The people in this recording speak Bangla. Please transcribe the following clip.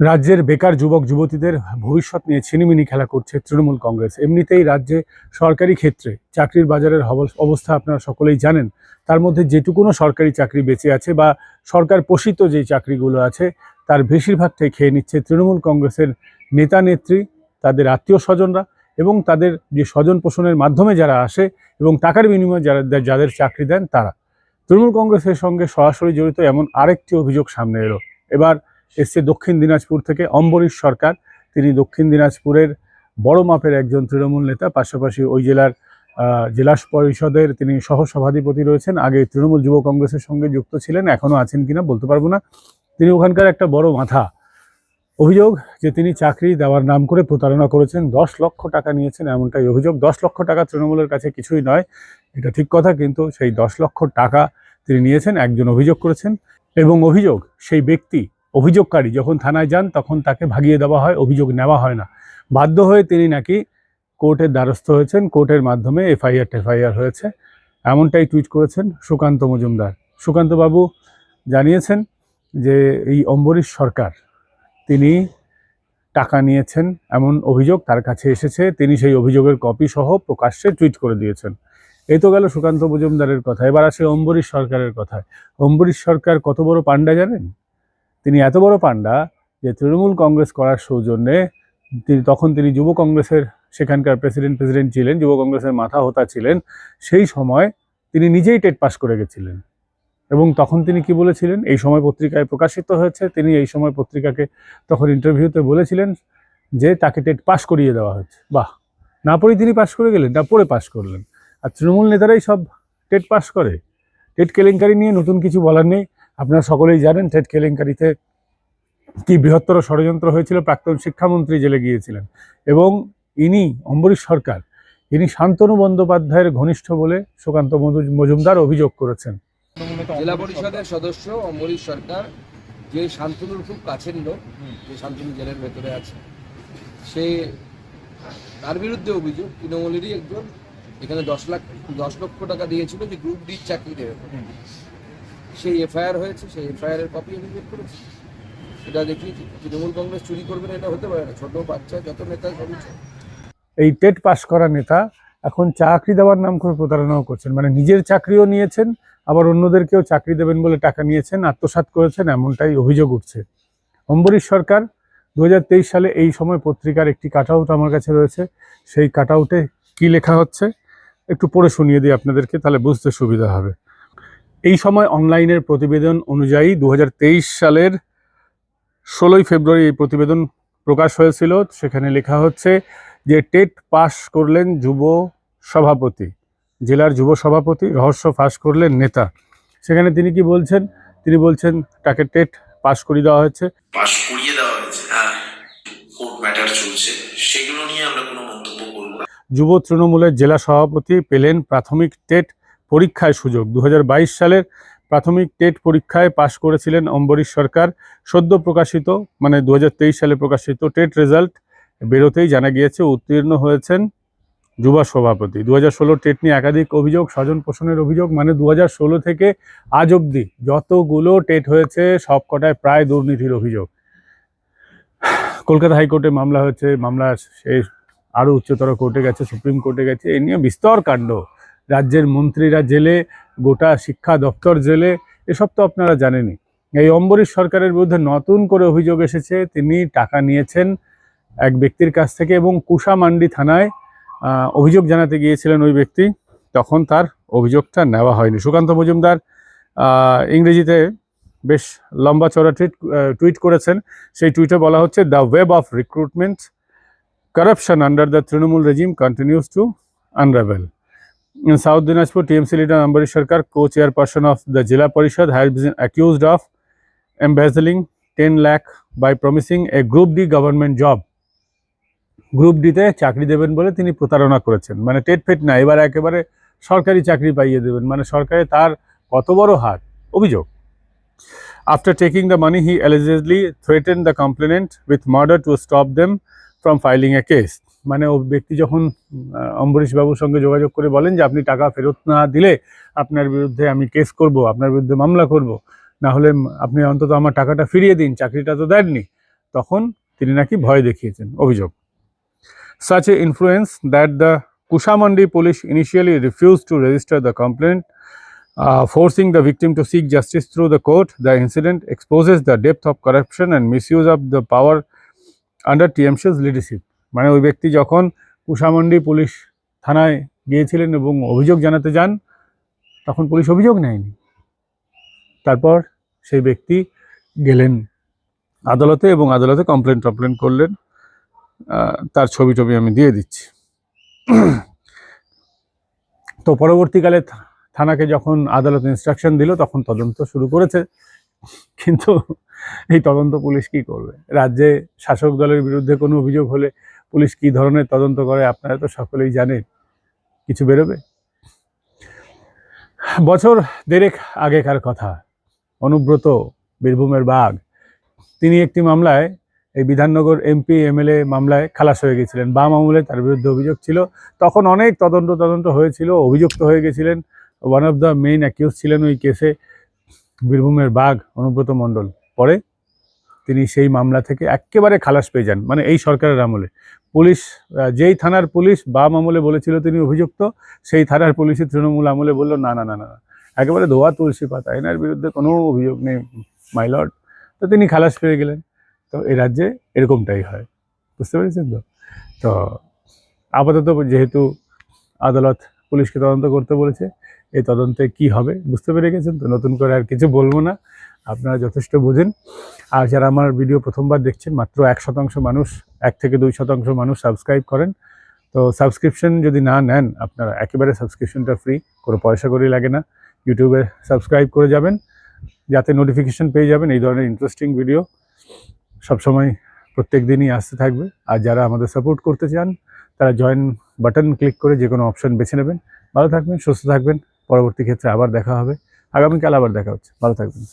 রাজ্যের বেকার যুবক যুবতীদের ভবিষ্যৎ নিয়ে ছিনিমিনি খেলা করছে তৃণমূল কংগ্রেস। এমনিতেই রাজ্যে সরকারি ক্ষেত্রে চাকরির বাজারের অবস্থা আপনারা সকলেই জানেন। তার মধ্যে যেটুকুনো সরকারি চাকরি বেঁচে আছে বা সরকার পোষিত যে চাকরিগুলো আছে, তার বেশিরভাগটাই খেয়ে নিচ্ছে তৃণমূল কংগ্রেসের নেতা নেত্রী, তাদের আত্মীয় স্বজনরা এবং তাদের যে স্বজন পোষণের মাধ্যমে যারা আসে এবং টাকার বিনিময়ে যারা, যাদের চাকরি দেন তারা। তৃণমূল কংগ্রেসের সঙ্গে সরাসরি জড়িত এমন আরেকটি অভিযোগ সামনে এলো। এবার এসছে দক্ষিণ দিনাজপুর থেকে অম্বরীশ সরকার। তিনি দক্ষিণ দিনাজপুরের বড় মাপের একজন তৃণমূল নেতা। পাশাপাশি ওই জেলার জেলা পরিষদের তিনি সহ সভাধিপতি রয়েছেন। আগে তৃণমূল যুব কংগ্রেসের সঙ্গে যুক্ত ছিলেন এখনও আছেন কিনা বলতে পারব না। তিনি ওখানকার একটা বড় মাথা। অভিযোগ যে তিনি চাকরি দেওয়ার নাম করে প্রতারণা করেছেন, দশ লক্ষ টাকা নিয়েছেন এমনটাই অভিযোগ। দশ লক্ষ টাকা তৃণমূলের কাছে কিছুই নয়, এটা ঠিক কথা, কিন্তু সেই দশ লক্ষ টাকা তিনি নিয়েছেন, একজন অভিযোগ করেছেন। এবং অভিযোগ, সেই ব্যক্তি অভিযোগকারী যখন থানায় যান, তখন তাকে ভাগিয়ে দেওয়া হয়, অভিযোগ নেওয়া হয় না। বাধ্য হয়ে তিনি নাকি কোর্টের দ্বারস্থ হয়েছেন, কোর্টের মাধ্যমে এফআইআর টেফআইআর হয়েছে। এমনটাই টুইট করেছেন সুকান্ত মজুমদার। সুকান্তবাবু জানিয়েছেন যে, এই অম্বরীশ সরকার, তিনি টাকা নিয়েছেন, এমন অভিযোগ তার কাছে এসেছে, তিনি সেই অভিযোগের কপি সহ প্রকাশ্যে টুইট করে দিয়েছেন। এই তো গেল সুকান্ত মজুমদারের কথা। এবার আসে অম্বরীশ সরকারের কথায়। অম্বরীশ সরকার কত বড় পাণ্ডা জানেন? তিনি এত বড় পাণ্ডা যে তৃণমূল কংগ্রেস করার সৌজন্যে তিনি তখন তিনি যুব কংগ্রেসের সেখানকার প্রেসিডেন্ট প্রেসিডেন্ট ছিলেন, যুব কংগ্রেসের মাথা হোতা ছিলেন। সেই সময় তিনি নিজেই টেট পাস করে গেছিলেন। এবং তখন তিনি কি বলেছিলেন? এই সময় পত্রিকায় প্রকাশিত হয়েছে, তিনি এই সময় পত্রিকাকে তখন ইন্টারভিউতে বলেছিলেন যে তাকে টেট পাস করিয়ে দেওয়া হয়েছে। বাহ! না পড়েই তিনি পাস করে গেলেন, না পড়ে পাস করলেন। আর তৃণমূল নেতারাই সব টেট পাস করে। টেট কেলেঙ্কারি নিয়ে নতুন কিছু বলার নেই। আপনারা সকলেই জানেন টেট কেলেঙ্কারিতে কি বৃহত্তর ষড়যন্ত্র হয়েছিল, প্রাক্তন শিক্ষামন্ত্রী জেলে গিয়েছিলেন। এবং ইনি, অম্বরীশ সরকার, ইনি শান্তনু বন্দ্যোপাধ্যায়ের ঘনিষ্ঠ বলে সুকান্ত মজুমদার অভিযোগ করেছেন। জেলা পরিষদের সদস্য অম্বরীশ সরকার, যে শান্তনুর খুব কাছের লোক, যে শান্তনু জেলের ভেতরে আছে, সে তার বিরুদ্ধে অভিযোগ, তৃণমূলেরই একজন, এখানে দশ লাখ, দশ লক্ষ টাকা দিয়েছিল যে গ্রুপ ডি চাকরি দেবে। সেই এফআইআর হয়েছে, সেই এফআইআর এর কপি আমি বের করেছি। এটা দেখিয়েছি তৃণমূল কংগ্রেস চুরি করবে না, এটা হতে পারে না। ছোট বাচ্চা, যত নেতা সবই এই টেট পাস করা নেতা এখন চাকরি দেওয়ার নাম করে প্রতারণাও করছেন। মানে নিজের চাকরিও নিয়েছেন, আবার অন্যদেরকেও চাকরি দেবেন বলে টাকা নিয়েছেন, আত্মসাৎ করেছেন, এমনটাই অভিযোগ উঠছে। অম্বরীশ সরকার দু হাজার তেইশ সালে এই সময় পত্রিকার একটি কাট আউট আমার কাছে রয়েছে। সেই কাট আউটে কী লেখা হচ্ছে? একটু পড়ে শুনিয়ে দিই আপনাদেরকে, তাহলে বুঝতে সুবিধা হবে। এই সময় অনলাইনের প্রতিবেদন অনুযায়ী দু হাজার তেইশ সালের ষোলোই ফেব্রুয়ারি এই প্রতিবেদন প্রকাশ হয়েছিল। সেখানে লেখা হচ্ছে যে টেট পাস করলেন যুব সভাপতি জেলার যুব সভাপতি রহস্য ফাঁস করলেন নেতা। সেখানে তিনি কি বলছেন? তিনি বলছেন তাকে টেট পাস করিয়ে দেওয়া হয়েছে। পাশ করিয়ে দেওয়া হয়েছে হ্যাঁ কোর্ট ম্যাটার চলছে সেগুলো নিয়ে আমরা কোনো মন্তব্য করব যুব তৃণমূলের জেলা সভাপতি পেলেন প্রাথমিক টেট পরীক্ষায় সুযোগ। দু হাজার বাইশ সালের প্রাথমিক টেট পরীক্ষায় পাশ করেছিলেন অম্বরীশ সরকার। সদ্য প্রকাশিত মানে দু হাজার তেইশ সালে প্রকাশিত টেট রেজাল্ট বেরোতেই জানা গিয়েছে উত্তীর্ণ হয়েছেন যুবা সভাপতি। দু হাজার ষোলো টেট নিয়ে একাধিক অভিযোগ, স্বজন পোষণের অভিযোগ মানে দু হাজার ষোলো থেকে আজ অবধি যতগুলো টেট হয়েছে সব কটায় প্রায় দুর্নীতির অভিযোগ। কলকাতা হাইকোর্টে মামলা হয়েছে, মামলা শেষ, আরও উচ্চতর কোর্টে গেছে, সুপ্রিম কোর্টে গেছে, এ নিয়ে বিস্তর কাণ্ড। রাজ্যের মন্ত্রীরা জেলে, গোটা শিক্ষা দপ্তর জেলে, এসব তো আপনারা জানেনই। এই অম্বরীশ সরকারের বিরুদ্ধে নতুন করে অভিযোগ এসেছে, তিনি টাকা নিয়েছেন এক ব্যক্তির কাছ থেকে এবং কুশামান্ডি থানায় অভিযোগ জানাতে গিয়েছিলেন ওই ব্যক্তি। তখন তার অভিযোগটা নেওয়া হয়নি। সুকান্ত মজুমদার ইংরেজিতে বেশ লম্বা চড়া টুইট টুইট করেছেন। সেই টুইটে বলা হচ্ছে, the web of recruitment corruption under the Trinamool regime continues to unravel. South Dinajpur TMC leader Ambari Sarkar co chairperson of the zilla parishad has been accused of embezzling ten lakh by promising a group D government job group ডিতে চাকরি দেবেন বলে তিনি প্রতারণা করেছেন। মানে টেট ফেট না, এবার একেবারে সরকারি চাকরি পাইয়ে দেবেন। মানে সরকারে তার কত বড় হাত? অভিযোগ। After taking the money he allegedly threatened the complainant with murder to stop them from filing a case মানে ও ব্যক্তি যখন অম্বরীশবাবুর সঙ্গে যোগাযোগ করে বলেন যে আপনি টাকা ফেরত না দিলে আপনার বিরুদ্ধে আমি কেস করব, আপনার বিরুদ্ধে মামলা করব, না হলে আপনি অন্তত আমার টাকাটা ফিরিয়ে দিন, চাকরিটা তো দেননি। তখন তিনি নাকি ভয় দেখিয়েছেন, অভিযোগ। Such a influence that the Kushmandi police initially refuse to register the complaint forcing the victim to seek justice through the court the incident exposes the depth of corruption and misuse of the power under TMC's leadership মানে ওই ব্যক্তি যখন কুশামন্ডি পুলিশ থানায় গিয়েছিলেন এবং অভিযোগ জানাতে যান, তখন পুলিশ অভিযোগ নেয়নি। তারপর সেই ব্যক্তি গেলেন আদালতে এবং আদালতে কমপ্লেন টমপ্লেন করলেন। তার ছবি টবি আমি দিয়ে দিচ্ছি। তো পরবর্তীকালে থানাকে যখন আদালত ইনস্ট্রাকশন দিল, তখন তদন্ত শুরু করেছে। কিন্তু এই তদন্ত পুলিশ কি করবে? রাজ্যে শাসক দলের বিরুদ্ধে কোনো অভিযোগ হলে পুলিশ কি ধরনের তদন্ত করে আপনারা তো সকলেই জানেন। কিছু বেরোবে? বছর দেড়েক আগেকার কথা। অনুব্রত বীরভূমের বাঘ। তিনি একটি মামলায়, এই বিধাননগর এমপি, এমএলএ মামলায় খালাস হয়ে গেছিলেন। বাম আমলে তার বিরুদ্ধে অভিযোগ ছিল। তখন অনেক তদন্ত তদন্ত হয়েছিল, অভিযুক্ত হয়ে গেছিলেন। One of the main accuse ছিলেন ওই কেসে বীরভূমের বাঘ অনুব্রত মণ্ডল। পরে তিনি সেই মামলা থেকে একেবারে খালাস পেয়ে যান মানে এই সরকারের আমলে। পুলিশ যেই থানার পুলিশ বাম আমলে বলেছিল তিনি অভিযুক্ত, সেই থানার পুলিশই তৃণমূল আমলে বলল, না না না না একেবারে ধোয়া তুলসী পাতা, এনার বিরুদ্ধে কোনো অভিযোগ নেই মাইলর্ড তো তিনি খালাস পেয়ে গেলেন। তো এ রাজ্যে এরকমটাই হয়। বুঝতে পেরেছেন তো? তো আপাতত যেহেতু আদালত পুলিশকে তদন্ত করতে বলেছে এই তদন্তে কি হবে বুঝতে পেরে গেছেন? তো নতুন করে আর কিছু বলব না। আপনারা যথেষ্ট বোঝেন। আর যারা আমার ভিডিও প্রথমবার দেখছেন, মাত্র এক শতাংশ মানুষ, এক থেকে দুই শতাংশ মানুষ সাবস্ক্রাইব করেন। তো সাবস্ক্রিপশন যদি না নেন, আপনারা একেবারে সাবস্ক্রিপশনটা ফ্রি কোনো পয়সা করেই লাগে না। ইউটিউবে সাবস্ক্রাইব করে যাবেন, যাতে নোটিফিকেশন পেয়ে যাবেন এই ধরনের ইন্টারেস্টিং ভিডিও সবসময় প্রত্যেক দিনই আসতে থাকবে। আর যারা আমাদের সাপোর্ট করতে চান, তারা জয়েন বাটন ক্লিক করে যে কোনো অপশন বেছে নেবেন। ভালো থাকবেন, সুস্থ থাকবেন। পরবর্তী ক্ষেত্রে আবার দেখা হবে। আগামীকাল আবার দেখা হচ্ছে। ভালো থাকবেন।